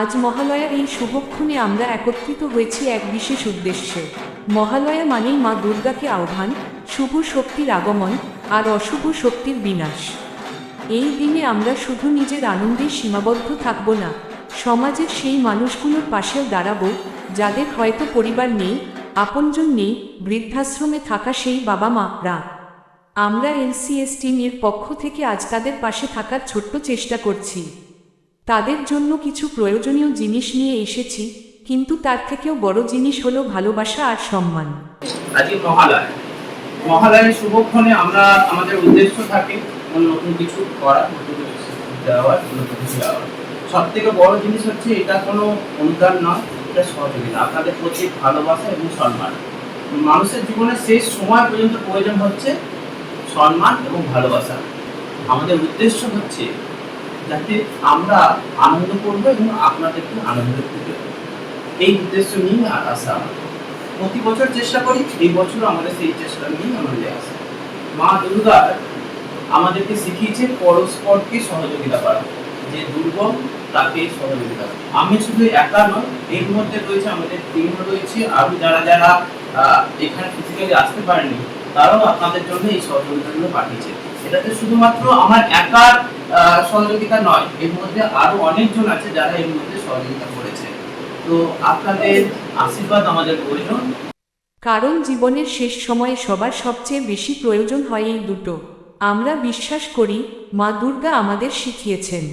আজ মহালয়ার এই শুভক্ষণে আমরা একত্রিত হয়েছি এক বিশেষ উদ্দেশ্যে। মহালয়া মানেই মা দুর্গাকে আহ্বান, শুভ শক্তির আগমন আর অশুভ শক্তির বিনাশ। এই দিনে আমরা শুধু নিজের আনন্দে সীমাবদ্ধ থাকব না, সমাজের সেই মানুষগুলোর পাশেও দাঁড়াবো, যাদের হয়তো পরিবার নেই, আপনজন নেই, বৃদ্ধাশ্রমে থাকা সেই বাবা মারা আমরা এনসিএস টিমের পক্ষ থেকে আজ তাদের পাশে থাকার ছোট্ট চেষ্টা করছি। তাদের জন্য কিছু প্রয়োজনীয় জিনিস নিয়ে এসেছি, কিন্তু তার থেকেও বড় জিনিস হলো ভালোবাসা আর সম্মান। আজকে মহালয়। মহালয়ের শুভক্ষণে আমরা আমাদের উদ্দেশ্য থাকে নতুন কিছু করা, নতুন সব থেকে বড় জিনিস হচ্ছে এটা কোনো অনুদান নয়, এটা সহযোগিতা। আপনাদের প্রতি ভালোবাসা এবং সম্মান। মানুষের জীবনের শেষ সময় পর্যন্ত প্রয়োজন হচ্ছে সম্মান এবং ভালোবাসা। আমাদের উদ্দেশ্য হচ্ছে যাতে আমরা আনন্দ করব এবং আপনাদেরকে আনন্দ করব এই উদ্দেশ্য নিয়ে আর আসা প্রতি বছর চেষ্টা করি, এই বছরও আমাদের সেই চেষ্টা নিয়ে আমাদের আসে মা দুর্গা আমাদেরকে শিখিয়েছে পরস্পরকে সহযোগিতা করা। যে দুর্গম, তাকে সহযোগিতা আমি শুধু একা নয় এর মধ্যে রয়েছে আমাদের টিম রয়েছে আরও যারা যারা এখানে ফিজিক্যালি আসতে পারেনি, তারাও আপনাদের জন্য এই সহযোগিতাগুলো পাঠিয়েছে। এটাতে শুধুমাত্র আমার একার সহযোগিতা নয়। এর মধ্যে আরও অনেকজন আছে যারা এর মধ্যে সহযোগিতা করেছে। তো আপনাদের আশীর্বাদ আমাদের প্রয়োজন। কারণ জীবনের শেষ সময়ে সবার সবচেয়ে বেশি প্রয়োজন হয় এই দুটো। আমরা বিশ্বাস করি, মা দুর্গা আমাদের শিখিয়েছেন,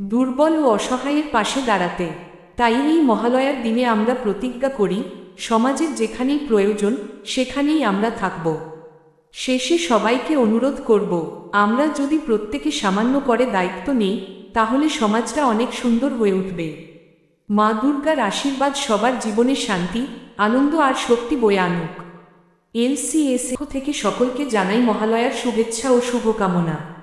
দুর্বল ও অসহায়ের পাশে দাঁড়াতে। তাই এই মহালয়ার দিনে আমরা প্রতিজ্ঞা করি, সমাজের যেখানেই প্রয়োজন, সেখানেই আমরা থাকব। শেষে সবাইকে অনুরোধ করব, আমরা যদি প্রত্যেকে সামান্য করে দায়িত্ব নিই, তাহলে সমাজটা অনেক সুন্দর হয়ে উঠবে। মা দুর্গার আশীর্বাদ সবার জীবনে শান্তি, আনন্দ আর শক্তি বয়ে আনুক। এলসিএস থেকে সকলকে জানাই মহালয়ার শুভেচ্ছা ও শুভকামনা।